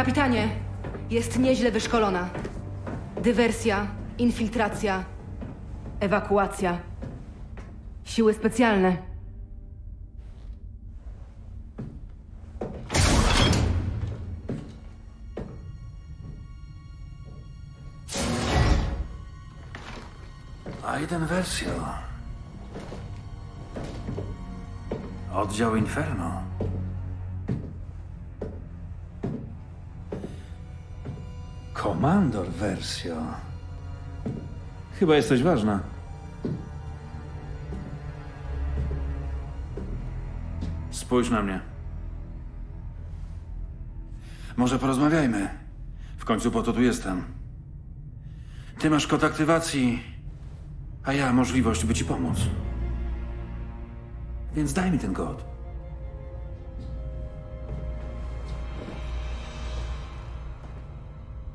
Kapitanie, jest nieźle wyszkolona. Dywersja, infiltracja, ewakuacja. Siły specjalne. Aiden Versio. Oddział Inferno. Komandor Versio. Chyba jesteś ważna. Spójrz na mnie. Może porozmawiajmy. W końcu po to tu jestem. Ty masz kod aktywacji, a ja możliwość, by ci pomóc. Więc daj mi ten kod.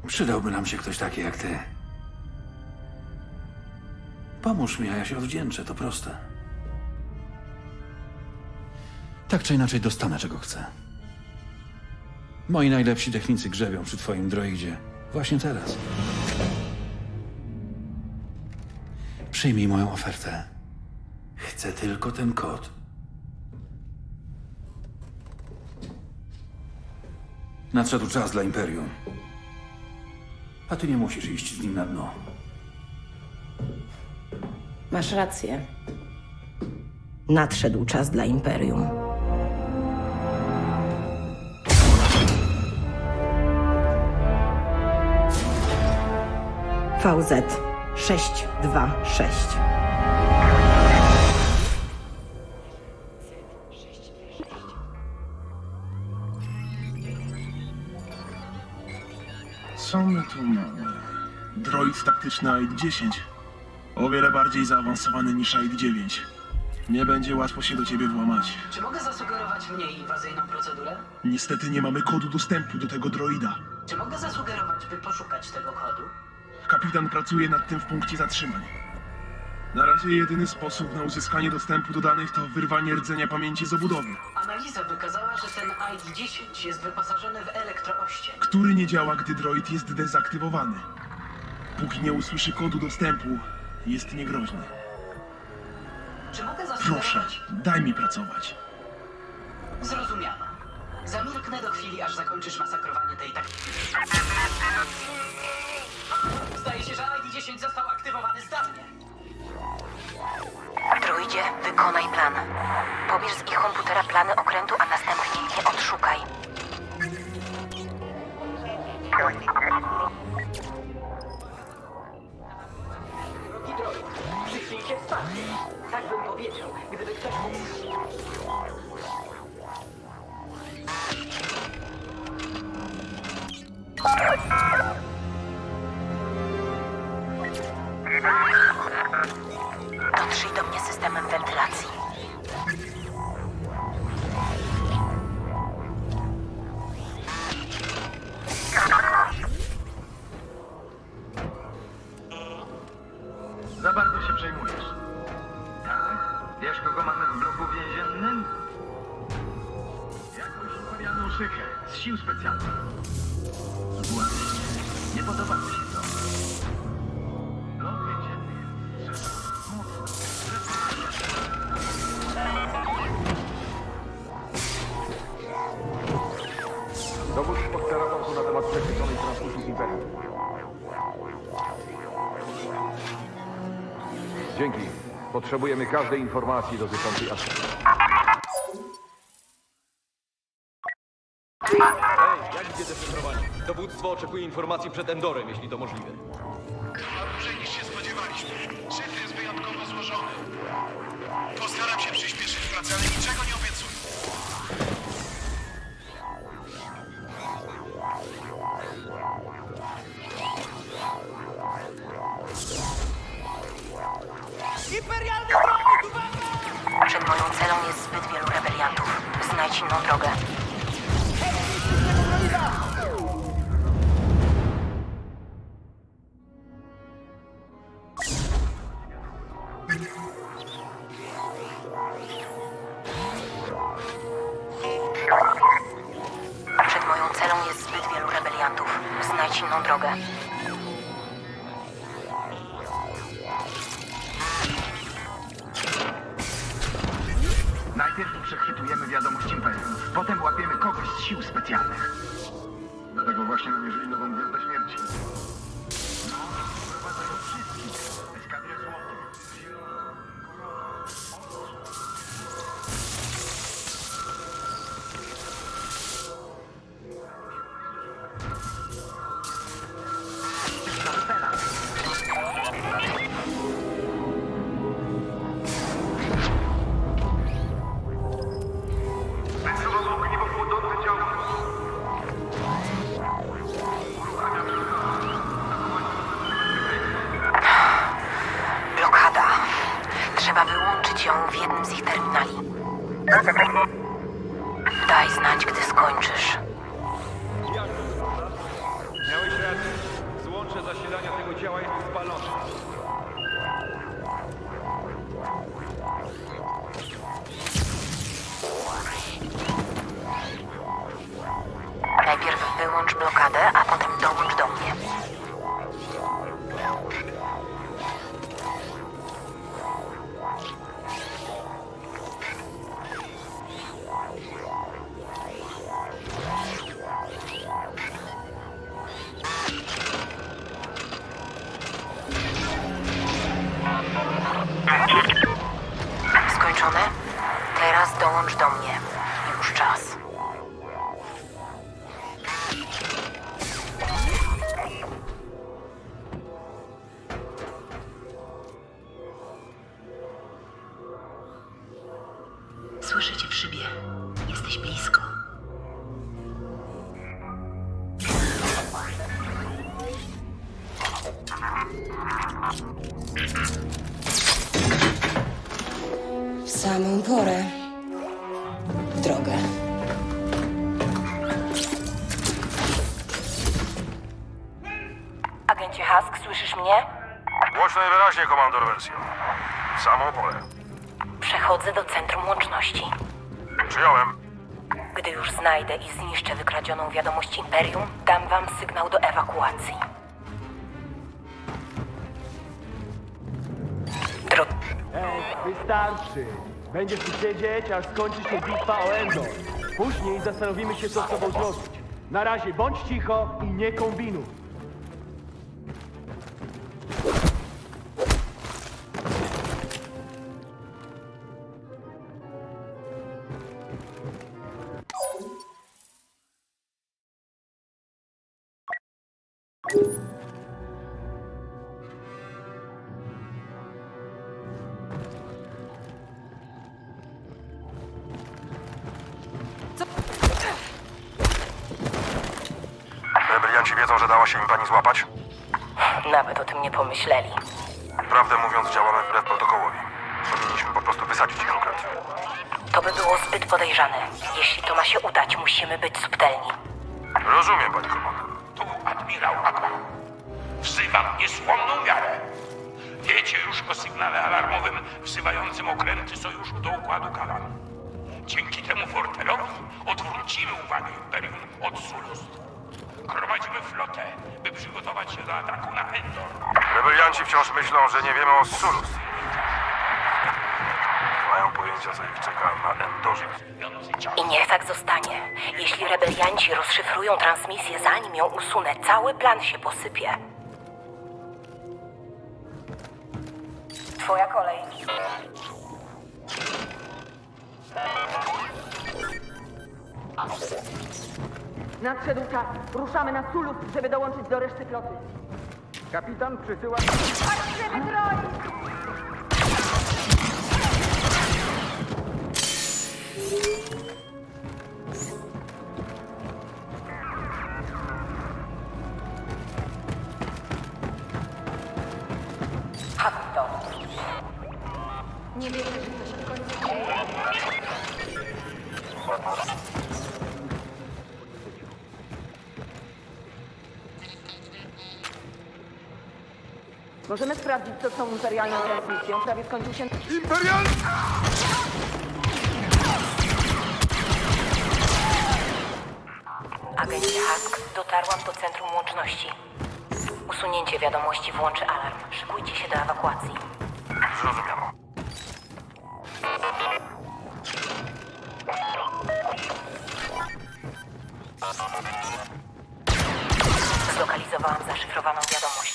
Przydałby nam się ktoś taki jak ty. Pomóż mi, a ja się odwdzięczę, to proste. Tak czy inaczej dostanę, czego chcę. Moi najlepsi technicy grzebią przy twoim droidzie. Właśnie teraz. Przyjmij moją ofertę. Chcę tylko ten kod. Nadszedł czas dla Imperium. A ty nie musisz iść z nim na dno. Masz rację. Nadszedł czas dla Imperium. VZ 626. tu mamy? Droid taktyczny AID-10. O wiele bardziej zaawansowany niż AID-9. Nie będzie łatwo się do ciebie włamać. Czy mogę zasugerować mniej inwazyjną procedurę? Niestety nie mamy kodu dostępu do tego droida. Czy mogę zasugerować, by poszukać tego kodu? Kapitan pracuje nad tym w punkcie zatrzymań. Na razie jedyny sposób na uzyskanie dostępu do danych to wyrwanie rdzenia pamięci z obudowy, Analiza wykazała, że ten ID-10 jest wyposażony w elektrooście. który nie działa, gdy droid jest dezaktywowany. Póki nie usłyszy kodu dostępu, jest niegroźny. Czy mogę Proszę, zasugerować? daj mi pracować. Zrozumiano. Zamilknę do chwili, aż zakończysz masakrowanie tej tak... Zdaje się, że ID-10 został aktywowany zdalnie. Wykonaj plan. Pobierz z ich komputera plany okrętu, a następnie je odszukaj. Drogi. Tak bym powiedział, gdyby ktoś mógł... Dotrzyj do mnie systemem wentylacji. Potrzebujemy każdej informacji dotyczącej Astry. Hej, jak idzie deszyfrowanie? Dowództwo oczekuje informacji przed Endorem, jeśli to możliwe. Dłużej niż się spodziewaliśmy. Przed moją celą jest zbyt wielu rebeliantów. Znajdź inną drogę. Znać, gdy skończysz. Miałeś rację. Złącze zasilania tego działa jest spalone. Najpierw wyłącz blokadę, a potem dołącz W samą porę. W drogę. Agencie Husk, słyszysz mnie? Głośno i wyraźnie, komandor wersją. W samą porę. Przechodzę do centrum łączności. Przyjąłem. Gdy już znajdę i zniszczę wykradzioną wiadomość Imperium, dam wam sygnał do ewakuacji. Wystarczy. Będziesz tu siedzieć, aż skończy się bitwa o Endor. Później zastanowimy się, co z tobą zrobić. Na razie bądź cicho i nie kombinuj. Wiedzą, że dała się im pani złapać? Nawet o tym nie pomyśleli. Prawdę mówiąc, działamy wbrew protokołowi. Powinniśmy po prostu wysadzić ich okręt. To by było zbyt podejrzane. Jeśli to ma się udać, musimy być subtelni. Rozumiem, pani komandor. Tu admirał Akbar. Wzywam niesłomną wiarę. Wiecie już o sygnale alarmowym wzywającym okręty sojuszu do układu Kalan. Dzięki temu forterowi odwrócimy uwagę Imperium od Sulust. Gromadzimy flotę, by przygotować się do ataku na Endor. Rebelianci wciąż myślą, że nie wiemy o Sulus. Nie mają pojęcia, co ich czeka na Endorze. I niech tak zostanie. Jeśli rebelianci rozszyfrują transmisję, zanim ją usunę, cały plan się posypie. Twoja kolej. Nadszedł czas. Ruszamy na Sulus, żeby dołączyć do reszty floty. Kapitan przysyła... Hatto. Możemy sprawdzić, co z tą imperialną transmisją. Prawie skończył się... Imperial! Agencie Hask, dotarłam do centrum łączności. Usunięcie wiadomości włączy alarm. Szykujcie się do ewakuacji. Zrozumiano. Zlokalizowałam zaszyfrowaną wiadomość.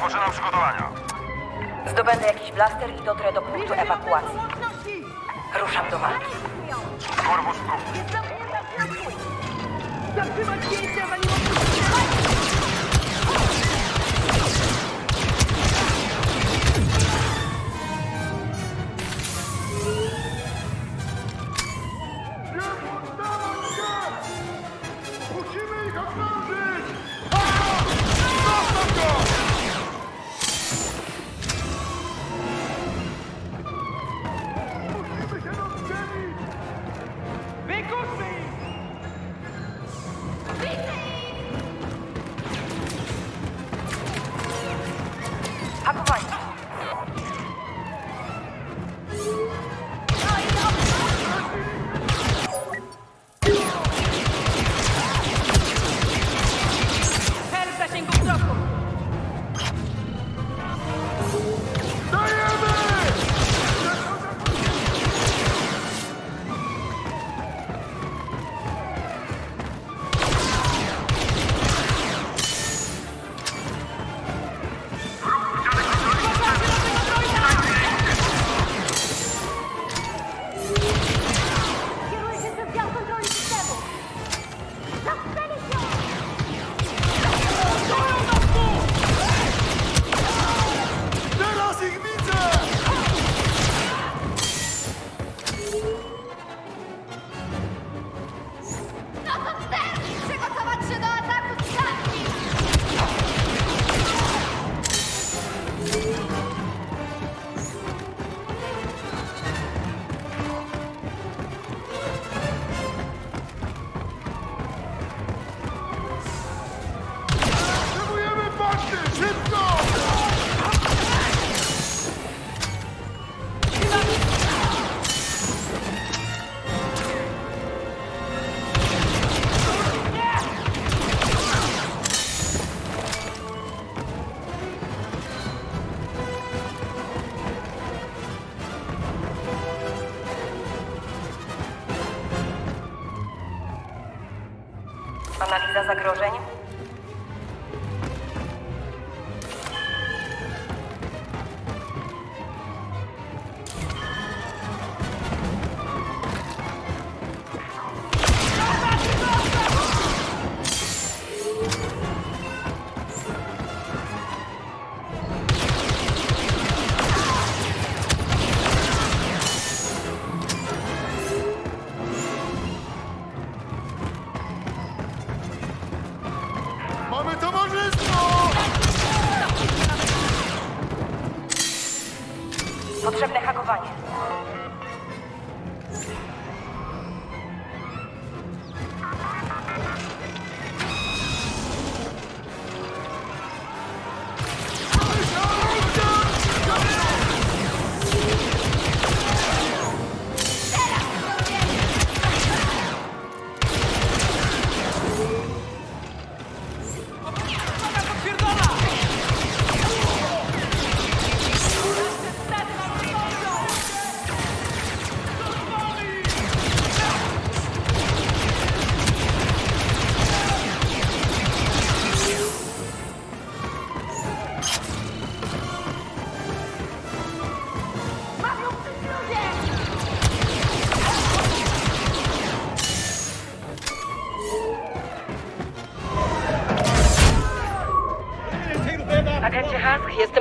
Rozpoczynam przygotowania. Zdobędę jakiś blaster i dotrę do punktu ewakuacji. Ruszam do walki. Ruchu. Zatrzymać zanim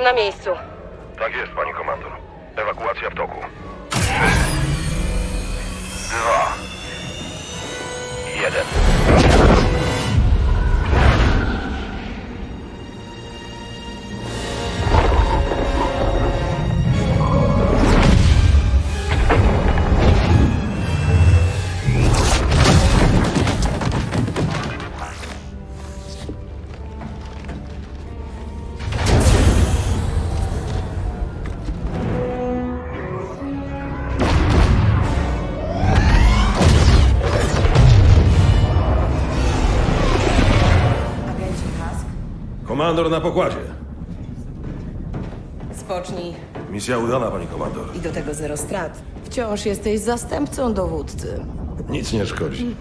na miejscu. Tak jest, pani komandor. Ewakuacja w toku. Dwa. Jeden. Na pokładzie. Spocznij. Misja udana, pani komandor. I do tego zero strat. Wciąż jesteś zastępcą dowódcy. Nic nie szkodzi.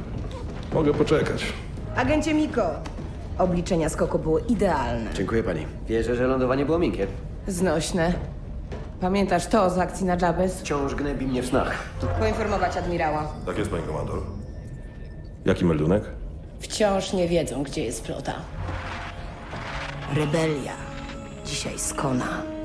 Mogę poczekać. Agencie Miko. Obliczenia skoku były idealne. Dziękuję pani. Wierzę, że lądowanie było miękkie. Znośne. Pamiętasz to z akcji na Jabez? Wciąż gnębi mnie w snach. Poinformować admirała. Tak jest, pani komandor. Jaki meldunek? Wciąż nie wiedzą, gdzie jest flota. Rebelia. Dzisiaj skona.